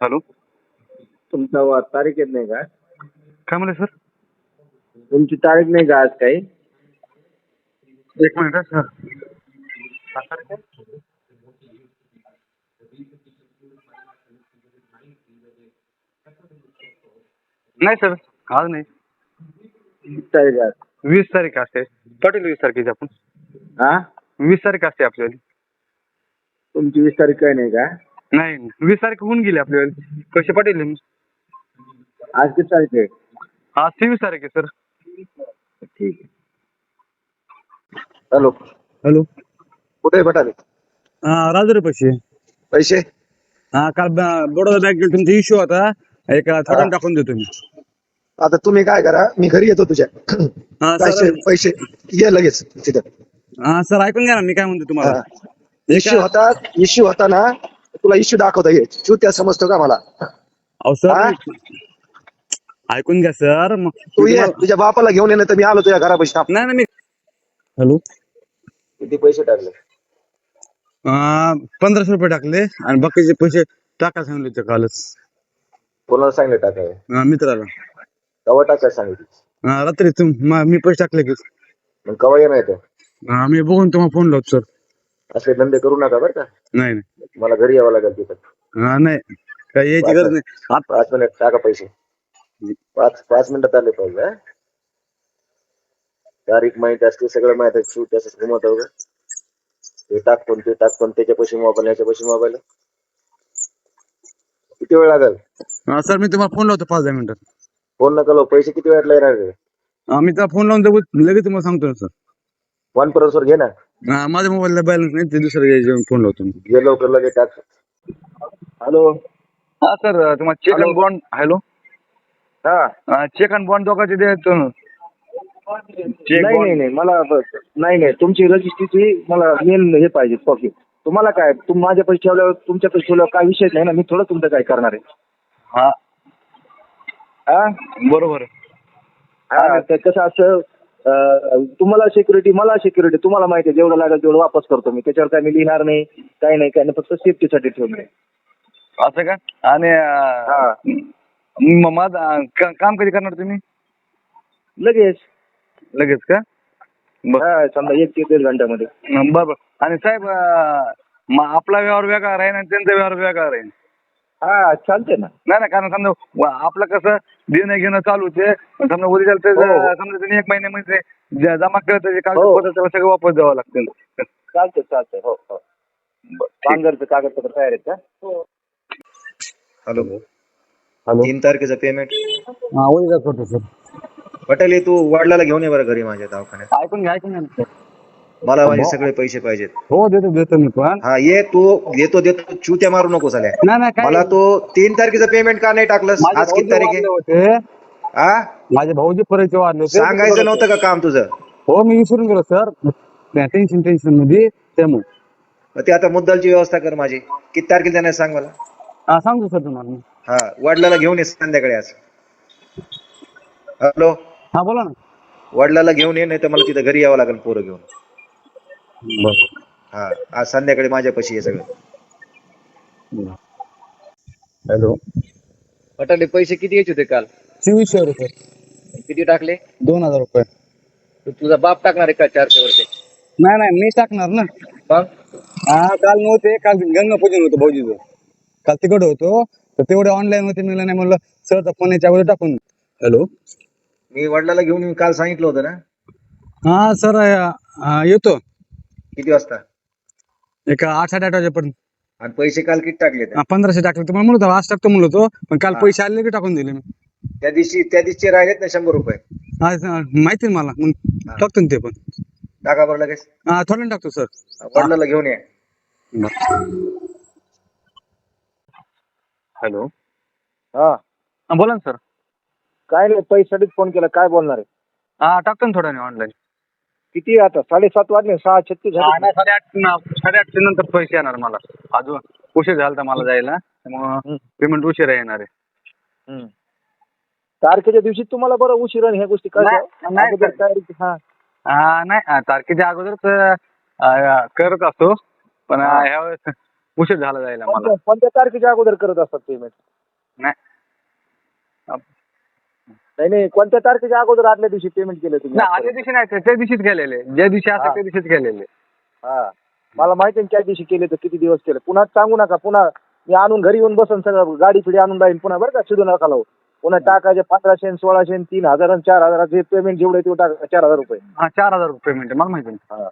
Hello. तुमचा वा- तारीख येत नाही का काय म्हणले सर? तुमची तारीख नाही का आज काही? एक मिनिट हा, सर। नाही सर आज नाही। किती तारीख आहे आज? वीस तारीख असते पाटील वीस तारखेची आपण हा? वीस तारीख असते आपल्याला तुमची वीस तारीख काही नाही का नाही वीस तारीख होऊन गेली आपल्याला कसे पाटील आहे? आज किती तारीख? आहे आज तेवीस तारीख आहे सर. ठीक आहे. हॅलो. हॅलो. कुठे भटाले राजुरे पैसे. पैसे? हा काल ब- बडोदा बँकेत तुमचा इश्यू होता. एक थाटून टाकून देतो मी. आता तुम्ही काय करा मी घरी येतो तुझ्या. हा पैसे सर. पैसे ये लगेच तिथं. हा सर ऐकून घ्या ना मी काय म्हणतो तुम्हाला. इश्यू होता इश्यू होता ना तुला इश्यू दाखवता ये तू त्या समजतो का मला? अहो हा? सर ऐकून घ्या सर. मग तू ये तुझ्या बापाला घेऊन ये नाही तर मी आलो तुझ्या घरापाशी. थांब. नाही ना मी हॅलो? किती पैसे टाकले? पंधराशे रुपये टाकले आणि बाकीचे पैसे टाका सांगले होते कालच. कोणाला सांगितलं टाकाय हा, मित्राला. कवा टाकाय सांगितलं? हा, रात्री तुम मा- मी पैसे टाकले की. मग कवा येणार येतं हा, मी बघून तुम्हाला फोन लावतो सर. असे धंदे करू नका बरं का. नाही नाही. मला घरी यावं लागेल तिथं. हा नाही. काय यायची गरज नाही. पाच मिनिट टाका पैसे. पाच पाच मिनिटात आले पाहिजे हा? तारीख माहिती असते सगळं माहीत आहे शूट असं घुमत का ते टाकून ते टाकून त्याच्या पैसे मोबाईल याच्या पैसे मोबाईल किती वेळ लागेल? हा, सर मी तुम्हाला फोन लावतो पाच दहा मिनिटात. फोन नका लावू पैसे किती वेळात येणार हा, मी त्याला फोन लावून लगेच तुम्हाला सांगतो ना सर. वन वर घे ना. हा, माझ्या मोबाईलला बॅलन्स नाही ते दुसऱ्या फोन लावतो मी. लवकर लगेच टाक. हॅलो हा सर तुम्हाला चेक अँड बॉन्ड हॅलो हा. चेक अँड बॉन्ड दोघांचे द्यायचं ना नाही. नाही नाही मला बस- नाही नाही तुमची रजिस्ट्रीची मला मेन हे पाहिजे कॉपी तुम्हाला काय तुम्ही माझ्या पैसे ठेवल्यावर तुमच्या पैसे ठेवल्यावर काय विषय नाही ना मी थोडं तुमचं काय करणार आहे. हा. हा? बरोबर आहे. हा तर कसं असं तुम्हाला सिक्युरिटी मला सिक्युरिटी तुम्हाला माहिती आहे जेवढं लागेल तेवढं वापस करतो मी. त्याच्यावर काय मी लिहिणार नाही काही नाही काही नाही फक्त सेफ्टीसाठी ठेवलं असं का? आणि हा. म- माझं का- काम कधी करणार तुम्ही? लगेच. लगेच का? बर. हा समजा एक ते दीड घंट्यामध्ये. बर बर. आणि साहेब अं, म- आपला व्यवहार वेगळा राहील आणि त्यांचा व्यवहार वेगळा राहील हा चालते ना. नाही ना कारण समजा व- आपलं कसं देणं घेणं चालू आहे. समजा उद्या चालतं हो. समजा त्यांनी एक महिन्यामध्ये जे जमा केलं त्याचे हो. कागदपत्र त्याला सगळं वापस द्यावं लागतील. चालते चालते हो हो. कागदपत्र तयार आहेत का? हॅलो. हॅलो. तीन तारखेचं पेमेंट हा उद्या करतो सर. पटेल हे तू वडिलाला घेऊन ये बरं घरी माझ्या दवाखान्यात. ऐकून घ्या ऐकून घ्या ना सर. मला माझे सगळे पैसे पाहिजेत. हो देतो देतो मी पण. हा ये तू देतो देतो चुत्या मारू नको झाल्या. नाही नाही काय मला तो तीन तारखेचं पेमेंट का नाही टाकलंस? माझे आज किती भाऊजी तारीख वारले आहे होते. हा माझे भाऊजी वाढले होते सांगायचं नव्हतं का काम तुझं? हो मी विसरून गेलो सर. टेन्शन टेन्शनमध्ये त्यामुळे मग. ते आता मुद्दलची व्यवस्था कर माझी. किती तारखेला जाणार सांग मला? हा सांगतो सर तुम्हाला. मी हा वडिलाला घेऊन ये संध्याकाळी आज. हॅलो? हा बोला ना. वडिलाला घेऊन ये नाही तर मला तिथं घरी यावं लागेल पोरं घेऊन. हा आज संध्याकाळी माझ्यापाशी ये सगळं. हॅलो. पटाले पैसे किती यायचे होते काल? चोवीसशे रुपये. किती टाकले? दोन हजार रुपये. तू तुझा बाप टाकणार आहे का चारशे वरचे नाही नाही मी टाकणार ना. मग? हा काल नव्हते काल गंगा पूजन होतं भाऊजीचं. काल तिकडे होतो तर तेवढे ऑनलाईन होते मिळलं नाही म्हणलं सरचा फोन याच्या अगोदर टाकून. हॅलो. मी वडिलाला घेऊन काल सांगितलं होतं ना. हा सर येतो. किती वाजता? एक आठ साडे आठ वाजेपर्यंत. आणि पैसे काल किती टाकले ते? हा, पंधराशे टाकले. तुम्हाला म्हणत होतो आज टाकतो म्हणलो होतो पण काल पैसे आले की टाकून दिले मी. त्या दिवशी त्या दिवशी राहिलेत ना शंभर रुपये? हा, हा, माहिती आहे मला मग टाकतो ना ते पण. टाका बरं लगेच. हा थोडं टाकतो सर. वडिलाला घेऊन ये. हॅलो. हा. बोला ना सर. काय नाही पैशासाठीच फोन केला काय बोलणार आहे? हा टाकतो ना थोड्या ऑनलाईन. किती आता? साडेसात वाजले सहा छत्तीस झाले. साडेआठ नंतर पैसे येणार मला. अजून उशीर झाला होता मला जायला. त्यामुळं हं. पेमेंट उशिरा येणार आहे. हम्म. तारखेच्या दिवशी तुम्हाला बरं उशिरा ह्या गोष्टी नाही, काय नाही, अगोदर सर. तयारी- हा. आ, नाही आ, तारखेच्या अगोदरच आ, करत असतो. पण आ. ह्यावेळेस उशीर झाला जायला मला. कोणत्या कोणत्या तारखेच्या अगोदर करत असतात पेमेंट नाही. नाही नाही कोणत्या तारखेच्या अगोदर आदल्या दिवशी पेमेंट केलं तुम्ही? नाही आदल्या दिवशी नाही ते- त्या दिवशीच केलेले ज्या दिवशी हा. असं त्या दिवशीच केलेले हा. मला माहिती आहे ना त्या दिवशी केले तर किती दिवस केले. पुन्हा सांगू नका पुन्हा मी आणून घरी येऊन बसन सगळं गाडी पिढी आणून राहील पुन्हा बरं का शिदू नका लावू. पुन्हा टाकायचे पंधराशे आणि सोळाशे आणि तीन हजार आणि चार हजाराचे पेमेंट जेवढे तेवढे टाका चार हजार रुपये. हा चार हजार पेमेंट आहे मला माहिती आहे. हा हं.